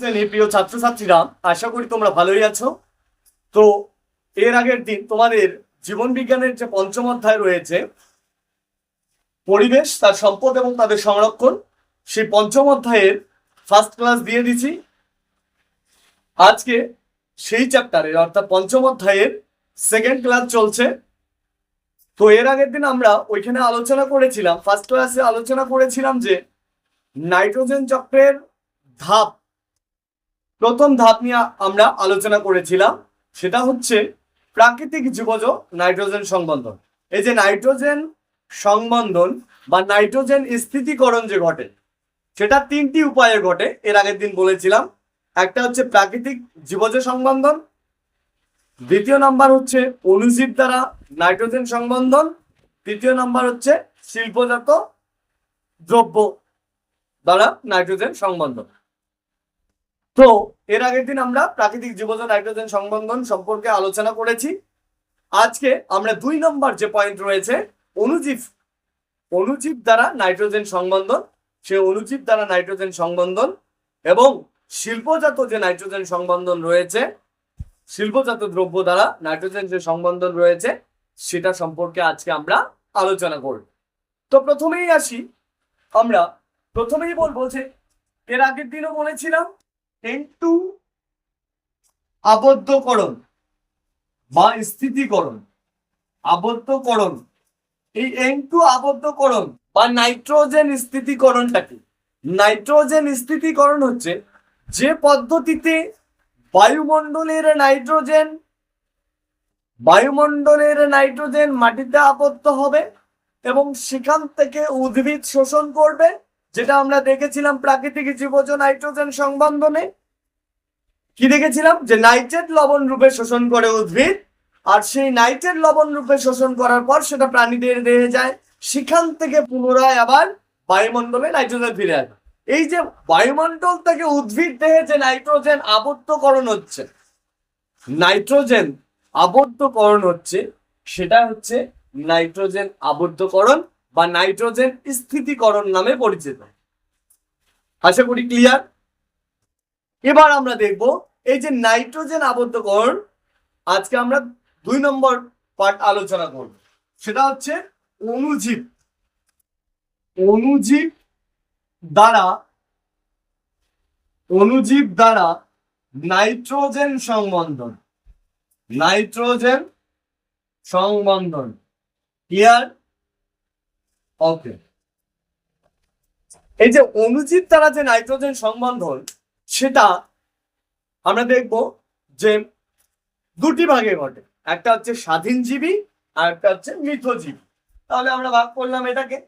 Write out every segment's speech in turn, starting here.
শ্রেণির প্রিয় ছাত্রছাত্রীরা, আশা করি তোমরা ভালোই আছো। তো এর আগের দিন তোমাদের জীবন বিজ্ঞানের যে পঞ্চম অধ্যায় রয়েছে, পরিবেশ, তার সম্পদ এবং তাদের সংরক্ষণ, সেই পঞ্চম অধ্যায়ের ফার্স্ট ক্লাস দিয়ে দিছি। আজকে সেই চ্যাপ্টারের অর্থাৎ পঞ্চম অধ্যায়ের সেকেন্ড ক্লাস চলছে। তো এর আগের দিন আমরা ওইখানে আলোচনা করেছিলাম ফার্স্ট ক্লাসে আলোচনা করেছিলাম যে নাইট্রোজেন চক্রের ধাপ প্রথম ধাপ নিয়ে আমরা আলোচনা করেছিলাম, সেটা হচ্ছে প্রাকৃতিক জীবজ নাইট্রোজেন সংবন্ধন। এই যে নাইট্রোজেন সংবন্ধন বা নাইট্রোজেন স্থিতিকরণ যে ঘটে, সেটা তিনটি উপায়ে ঘটে, এর আগের দিন বলেছিলাম। একটা হচ্ছে প্রাকৃতিক জীবজ সংবন্ধন, দ্বিতীয় নাম্বার হচ্ছে অণুজীব দ্বারা নাইট্রোজেন সংবন্ধন, তৃতীয় নাম্বার হচ্ছে শিল্পজাত দ্রব্য দ্বারা নাইট্রোজেন সংবন্ধন। তো এর আগের দিন আমরা প্রাকৃতিক জীবজ নাইট্রোজেন সংবন্ধন সম্পর্কে আলোচনা করেছি। আজকে আমরা দুই নম্বর যে পয়েন্ট রয়েছে, অনুজীব অনুজীব দ্বারা নাইট্রোজেন সংবন্ধন, সে অনুজীব দ্বারা নাইট্রোজেন সংবন্ধন এবং শিল্পজাত যে নাইট্রোজেন সংবন্ধন রয়েছে, শিল্পজাত দ্রব্য দ্বারা নাইট্রোজেন যে সংবন্ধন রয়েছে, সেটা সম্পর্কে আজকে আমরা আলোচনা করব। তো প্রথমেই আসি, আমরা প্রথমেই বলব যে, এর আগের দিনও বলেছিলাম টু আবদ্ধকরণ বা স্থিতিকরণ। আবদ্ধকরণ। এই এন টু আবদ্ধকরণ বা নাইট্রোজেন স্থিতিকরণটা কি নাইট্রোজেন স্থিতিকরণ হচ্ছে যে পদ্ধতিতে বায়ুমণ্ডলের নাইট্রোজেন বায়ুমণ্ডলের নাইট্রোজেন মাটিতে আবদ্ধ হবে এবং সেখান থেকে উদ্ভিদ শোষণ করবে। যেটা আমরা দেখেছিলাম প্রাকৃতিক জীবজ নাইট্রোজেন সংবন্ধনে। কি দেখেছিলাম? যে নাইট্রেট লবণ রূপে শোষণ করে উদ্ভিদ, আর সেই নাইট্রেট লবণ রূপে শোষণ করার পর সেটা প্রাণীদের দেহে যায়। সেখান থেকে পুনরায় আবার বায়ুমণ্ডলে নাইট্রোজেন ফিরে আসে। এই যে বায়ুমণ্ডল থেকে উদ্ভিদ দেহে যে নাইট্রোজেন আবদ্ধকরণ হচ্ছে, নাইট্রোজেন আবদ্ধকরণ হচ্ছে, সেটা হচ্ছে নাইট্রোজেন আবদ্ধকরণ বা নাইট্রোজেন স্থিতিকরণ নামে পরিচিত। আশা করি ক্লিয়ার এবার আমরা দেখব, এই যে নাইট্রোজেন আবদ্ধকরণ আজকে আমরা দুই নম্বর পার্ট আলোচনা করব। সেটা হচ্ছে অণুজীব অণুজীব দ্বারা অণুজীব দ্বারা নাইট্রোজেন সংবন্ধন। নাইট্রোজেন সংবন্ধন। ক্লিয়ার ওকে এই যে অনুজীব দ্বারা যে নাইট্রোজেন সংবন্ধন সেটা আমরা দেখব যে দুটি ভাগে ঘটে। একটা হচ্ছে স্বাধীনজীবী আর একটা হচ্ছে মিথজীবী তাহলে আমরা ভাগ করলাম এটাকে।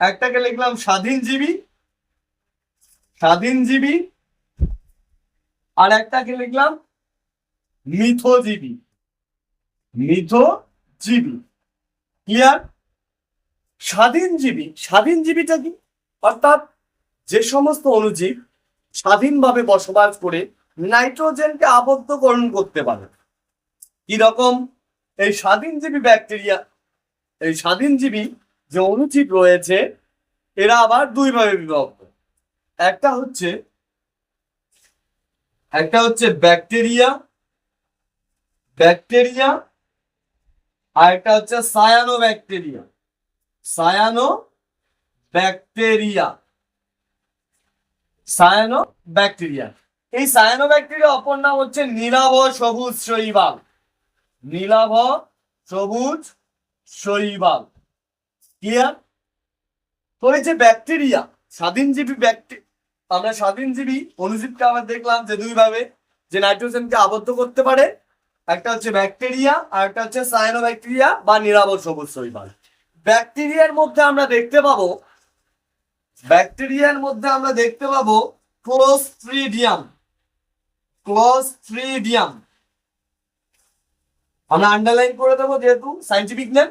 একটাকে লিখলাম স্বাধীনজীবী স্বাধীনজীবী আর একটাকে লিখলাম মিথজীবী মিথজীবী ক্লিয়ার? স্বাধীনজীবী স্বাধীনজীবীটা কি? অর্থাৎ যে সমস্ত অণুজীব স্বাধীনভাবে বসবাস করে নাইট্রোজেনকে আবদ্ধকরণ করতে পারে। কীরকম এই স্বাধীনজীবী ব্যাকটেরিয়া, এই স্বাধীনজীবী যে অণুজীব রয়েছে, এরা আবার দুই ভাবে বিভক্ত। একটা হচ্ছে একটা হচ্ছে ব্যাকটেরিয়া ব্যাকটেরিয়া, আর একটা হচ্ছে cyanobacteria cyanobacteria. Cyanobacteria এই সায়ানো ব্যাকটেরিয়া অপর নাম হচ্ছে নীলাভ সবুজ শৈবাল। নীলাভ সবুজ শৈবাল। ক্লিয়ার তো এই যে ব্যাকটেরিয়া, স্বাধীনজীবী ব্যাকটেরিয়া আমরা স্বাধীনজীবী অণুজীবকে আবার দেখলাম যে দুই ভাবে যে নাইট্রোজেনকে আবদ্ধ করতে পারে, একটা হচ্ছে ব্যাকটেরিয়া আর একটা হচ্ছে সায়ানো ব্যাকটেরিয়া বা নিরাবর সবুজ শৈবাল। ব্যাকটেরিয়ার মধ্যে আমরা দেখতে পাবো ব্যাকটেরিয়ার মধ্যে আমরা দেখতে পাবো ক্লোস্ট্রিডিয়াম ক্লোস্ট্রিডিয়াম আমরা আন্ডারলাইন করে দেবো যেহেতু সাইন্টিফিক নেম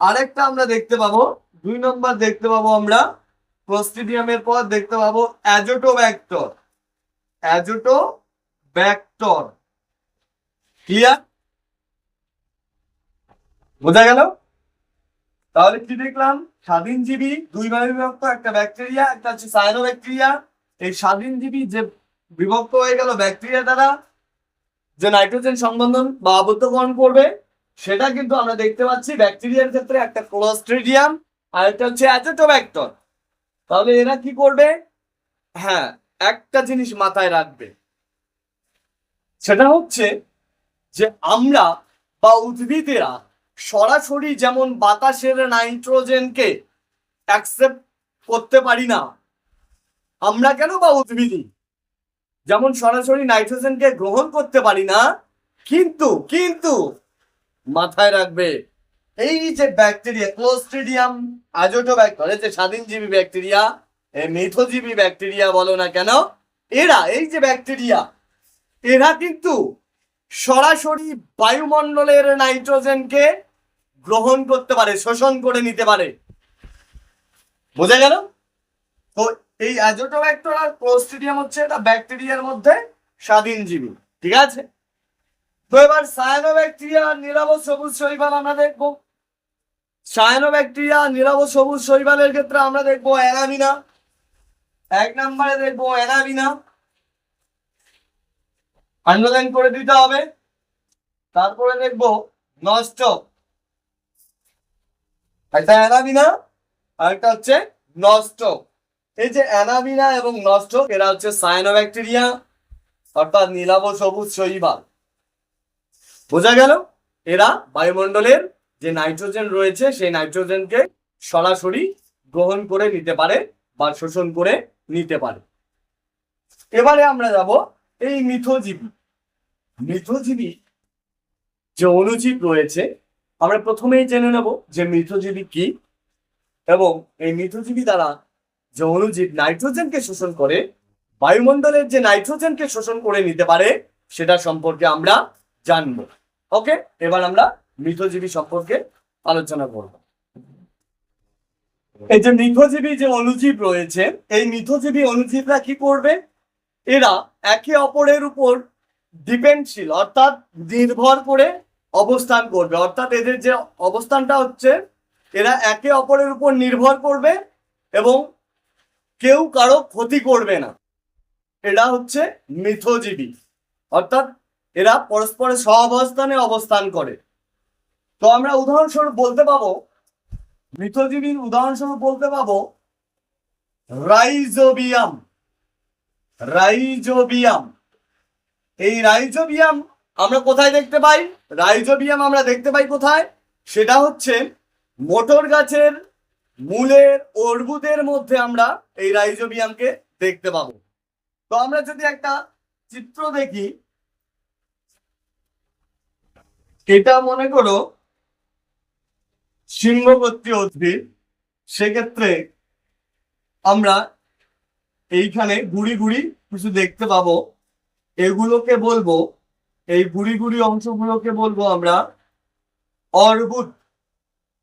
আরেকটা আমরা দেখতে পাবো, দুই নম্বর দেখতে পাবো আমরা। ক্লোস্ট্রিডিয়ামের পর দেখতে পাবো অ্যাজোটোব্যাক্টর অ্যাজোটো ব্যাক্টর ক্লিয়ার বোঝা গেল? তাহলে কি দেখলাম? স্বাধীনজীবী দুই ভাবে বিভক্ত একটা ব্যাকটেরিয়া, একটা হচ্ছে সায়ানো ব্যাকটেরিয়া এই স্বাধীনজীবী যে বিভক্ত হয়ে গেল ব্যাকটেরিয়া দ্বারা, যে নাইট্রোজেন সংবন্ধন বা আবদ্ধকরণ করবে, সেটা কিন্তু আমরা দেখতে পাচ্ছি ব্যাকটেরিয়ার ক্ষেত্রে একটা ক্লোস্ট্রিডিয়াম আর একটা হচ্ছে অ্যাজেটোব্যাক্টর তাহলে এরা কি করবে? হ্যাঁ একটা জিনিস মাথায় রাখবে। সেটা হচ্ছে যে আমরা বা উদ্ভিদেরা সরাসরি যেমন বাতাসের নাইট্রোজেনকে অ্যাকসেপ্ট করতে পারি না, আমরা কেন বা উদ্ভিদই? যেমন সরাসরি নাইট্রোজেনকে গ্রহণ করতে পারি না, কিন্তু কিন্তু মাথায় রাখবে, এই যে ব্যাকটেরিয়া ক্লোস্ট্রিডিয়াম আজোটোব্যাক্টর এই যে স্বাধীনজীবী ব্যাকটেরিয়া মিথোজীবী ব্যাকটেরিয়া বলো না কেন, এরা, এই যে ব্যাকটেরিয়া এরা কিন্তু সরাসরি বায়ুমণ্ডলের নাইট্রোজেনকে গ্রহণ করতে পারে, শোষণ করে নিতে পারে। বোঝা গেল? তো এই অ্যাজোটোব্যাক্টর আর ক্লোস্ট্রিডিয়াম হচ্ছে এটা ব্যাকটেরিয়ার মধ্যে স্বাধীনজীবী, ঠিক আছে? তো এবার সায়ানোব্যাকটেরিয়া নিরাপদ সবুজ শৈবাল আমরা দেখব। সায়ানোব্যাকটেরিয়া নিরাপদ সবুজ শৈবালের ক্ষেত্রে আমরা দেখব অ্যানামিনা এক নম্বরে দেখব অ্যানামিনা আন্ডারলাইন করে দিতে হবে। তারপরে দেখব নষ্ট। একটা অ্যানামিনা আর একটা হচ্ছে নষ্ট। এই যে অ্যানামিনা এবং নষ্ট, এরা হচ্ছে সায়ানোব্যাকটেরিয়া অর্থাৎ নীলাভ সবুজ শৈবাল। বোঝা গেল? এরা বায়ুমণ্ডলের যে নাইট্রোজেন রয়েছে, সেই নাইট্রোজেনকে সরাসরি গ্রহণ করে নিতে পারে বা শোষণ করে নিতে পারে। এবারে আমরা যাব এই মিথজীবী। মিথজীবী যে অণুজীব রয়েছে আমরা প্রথমেই জেনে নেব যে মিথজীবী কি এবং এই মিথজীবী দ্বারা যে অণুজীব নাইট্রোজেনকে শোষণ করে বায়ুমণ্ডলের যে নাইট্রোজেনকে শোষণ করে নিতে পারে, সেটা সম্পর্কে আমরা জানব। ওকে এবার আমরা মৃতজীবী সম্পর্কে আলোচনা করব। এই যে মৃতজীবী যে অণুজীব রয়েছে, এই মৃতজীবী অণুজীবরা কি করবে? এরা একে অপরের উপর ডিপেন্ডশীল অর্থাৎ নির্ভর করে অবস্থান করবে। অর্থাৎ এদের যে অবস্থানটা হচ্ছে, এরা একে অপরের উপর নির্ভর করবে এবং কেউ কারও ক্ষতি করবে না। এরা হচ্ছে মিথজীবী। অর্থাৎ এরা পরস্পরের সহাবস্থানে অবস্থান করে। তো আমরা উদাহরণস্বরূপ বলতে পাবো, মিথজীবীর উদাহরণস্বরূপ বলতে পাবো, রাইজোবিয়াম। রাইজোবিয়াম। এই রাইজোবিয়াম আমরা কোথায় দেখতে পাই? রাইজোবিয়াম আমরা দেখতে পাই কোথায়? সেটা হচ্ছে মোটর গাছের মূলের অর্বুদের মধ্যে আমরা এই রাইজোবিয়ামকে দেখতে পাবো। তো আমরা যদি একটা চিত্র দেখি, এটা মনে করো সিংহবর্তী উদ্ভিদ। সেক্ষেত্রে আমরা এইখানে গুড়ি গুড়ি কিছু দেখতে পাবো। এগুলোকে বলব এই গুড়ি গুড়ি অংশগুলোকে বলব আমরা। অর্বুদ।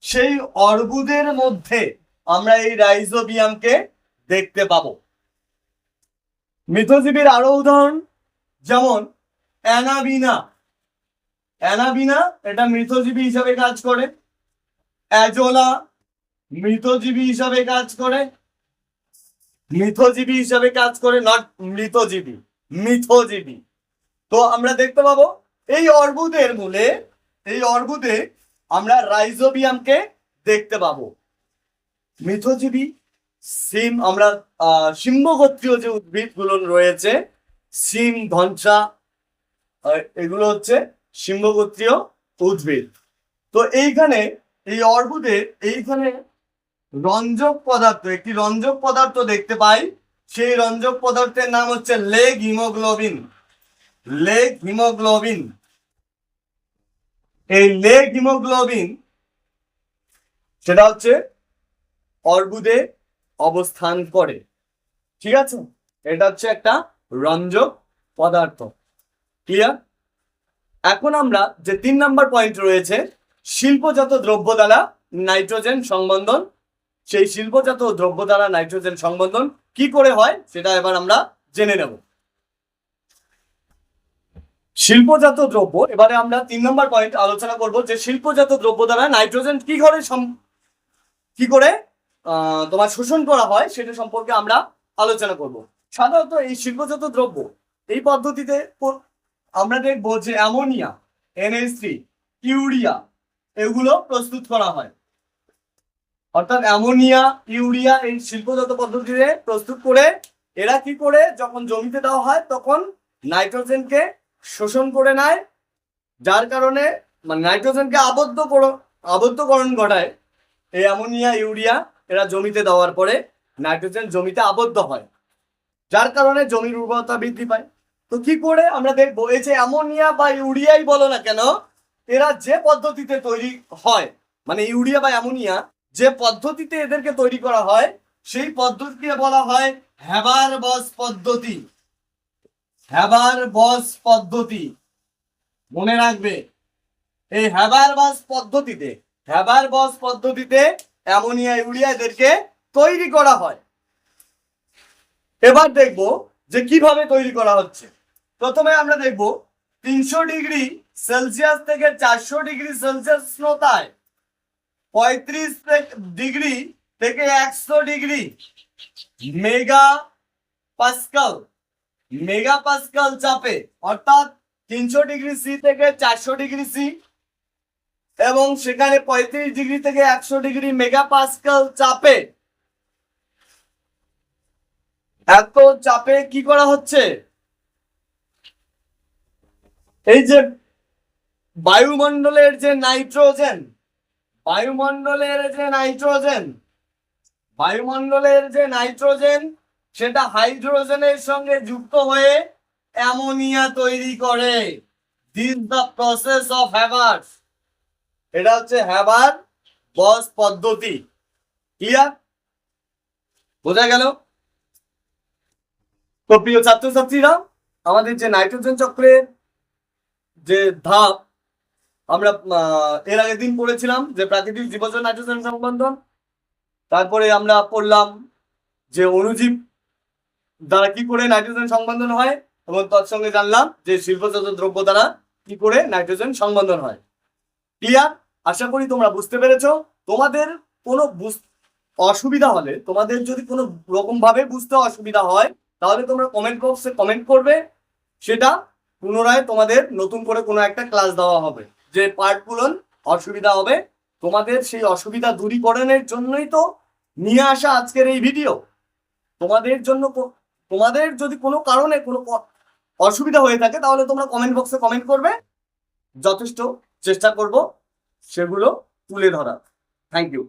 সেই অর্বুদের মধ্যে আমরা এই রাইজোবিয়ামকে দেখতে পাবো। মিথজীবীর আরও উদাহরণ, যেমন অ্যানাবিনা। অ্যানাবিনা, এটা মৃতজীবী হিসাবে কাজ করে। অ্যাজোলা মৃতজীবী হিসাবে কাজ করে। মিথজীবী হিসাবে কাজ করে, নট মৃতজীবী মিথজীবী। তো আমরা দেখতে পাবো, এই অর্বুদের মূলে, এই অর্বুদে আমরা রাইজোবিয়ামকে দেখতে পাবো। মিথজীবী সিম, আমরা সিম্বগোত্রীয় যে উদ্ভিদগুলো রয়েছে, সিম, ধনসা এগুলো হচ্ছে সিম্বগোত্রীয় উদ্ভিদ। তো এইখানে, এই অর্বুদে, এইখানে রঞ্জক পদার্থ, একটি রঞ্জক পদার্থ দেখতে পাই। সেই রঞ্জক পদার্থের নাম হচ্ছে লেগ হিমোগ্লোবিন। Leghaemoglobin. এই লেগ হিমোগ্লোবিন, সেটা হচ্ছে অর্বুদে অবস্থান করে। ঠিক আছে? এটা হচ্ছে একটা রঞ্জক পদার্থ। ক্লিয়ার এখন আমরা যে তিন নাম্বার পয়েন্ট রয়েছে, শিল্পজাত দ্রব্য দ্বারা নাইট্রোজেন সংবন্ধন, সেই শিল্পজাত দ্রব্য দ্বারা নাইট্রোজেন সংবন্ধন কি করে হয়, সেটা এবার আমরা জেনে নেব। শিল্পজাত দ্রব্য, এবারে আমরা তিন নম্বর পয়েন্ট আলোচনা করব যে শিল্পজাত দ্রব্য দ্বারা নাইট্রোজেন কি করে কি করে তোমার শোষণ করা হয় সেটা সম্পর্কে আমরা আলোচনা করব। সাধারণত এই শিল্পজাত দ্রব্য, এই পদ্ধতিতে আমরা দেখব যে অ্যামোনিয়া এনএস থ্রি, ইউরিয়া, এগুলো প্রস্তুত করা হয়। অর্থাৎ অ্যামোনিয়া, ইউরিয়া এই শিল্পজাত পদ্ধতিতে প্রস্তুত করে এরা কি করে, যখন জমিতে দেওয়া হয়, তখন নাইট্রোজেনকে শোষণ করে নেয়, যার কারণে মানে নাইট্রোজেনকে আবদ্ধ করো, আবদ্ধকরণ ঘটায়, এই অ্যামোনিয়া, ইউরিয়া, এরা জমিতে দেওয়ার পরে নাইট্রোজেন জমিতে আবদ্ধ হয়, যার কারণে জমির উর্বরতা বৃদ্ধি পায়। তো কি করে আমরা দেখব, এই যে অ্যামোনিয়া বা ইউরিয়াই বলো না কেন, এরা যে পদ্ধতিতে তৈরি হয় মানে ইউরিয়া বা অ্যামোনিয়া, যে পদ্ধতিতে এদেরকে তৈরি করা হয়, সেই পদ্ধতিকে বলা হয় হ্যাবার বস পদ্ধতি। হ্যাবার বস পদ্ধতি। মনে রাখবে, এই হ্যাবার বস পদ্ধতিতে, হ্যাবার বস পদ্ধতিতে অ্যামোনিয়া ইউরিয়া এদেরকে তৈরি করা হয়। এবার দেখব যে কীভাবে তৈরি করা হচ্ছে। প্রথমে আমরা দেখব তিনশো ডিগ্রি সেলসিয়াস থেকে চারশো ডিগ্রি সেলসিয়াস উষ্ণতায় পঁয়ত্রিশ ডিগ্রি থেকে একশো degree megapascal megapascal চাপে, অর্থাৎ তিনশো ডিগ্রি সি থেকে চারশো ডিগ্রি সি এবং সেখানে পঁয়ত্রিশ ডিগ্রি থেকে একশো ডিগ্রি মেগা পাস্কাল চাপে। এত চাপে কি করা হচ্ছে? এই যে বায়ুমণ্ডলের যে নাইট্রোজেন, বায়ুমণ্ডলের যে নাইট্রোজেন, বায়ুমণ্ডলের যে নাইট্রোজেন সেটা হাইড্রোজেনের সঙ্গে যুক্ত হয়ে অ্যামোনিয়া তৈরি করে। This the process of Haber এটা হচ্ছে হ্যাভার বস পদ্ধতি। ক্লিয়ার বোঝা গেল? তো প্রিয় ছাত্রছাত্রীরা, আমাদের যে নাইট্রোজেন চক্রের যে ধাপ, আমরা এর আগের দিন পড়েছিলাম যে প্রাকৃতিক জীবজ নাইট্রোজেন সংবন্ধন তারপরে আমরা পড়লাম যে অণুজীব দ্বারা কি করে নাইট্রোজেন সংবন্ধন হয়? এবং তৎসঙ্গে জানলাম যে শিল্পজাত দ্রব্য দ্বারা কি করে নাইট্রোজেন সংবন্ধন হয়। ক্লিয়ার আশা করি তোমরা বুঝতে পেরেছ। তোমাদের কোনো অসুবিধা হলে, তোমাদের যদি কোনো রকম ভাবে বুঝতে অসুবিধা হয়, তাহলে তোমরা কমেন্ট বক্সে কমেন্ট করবে। সেটা পুনরায় তোমাদের নতুন করে কোনো একটা ক্লাস দেওয়া হবে, যে পার্টগুলো অসুবিধা হবে। তোমাদের সেই অসুবিধা দূরীকরণের জন্যই তো নিয়ে আসা আজকের এই ভিডিও তোমাদের জন্য তোমাদের যদি কোনো কারণে কোনো অসুবিধা হয়ে থাকে, তাহলে তোমরা কমেন্ট বক্সে কমেন্ট করবে। যথেষ্ট চেষ্টা করব সেগুলো তুলে ধরা থ্যাংক ইউ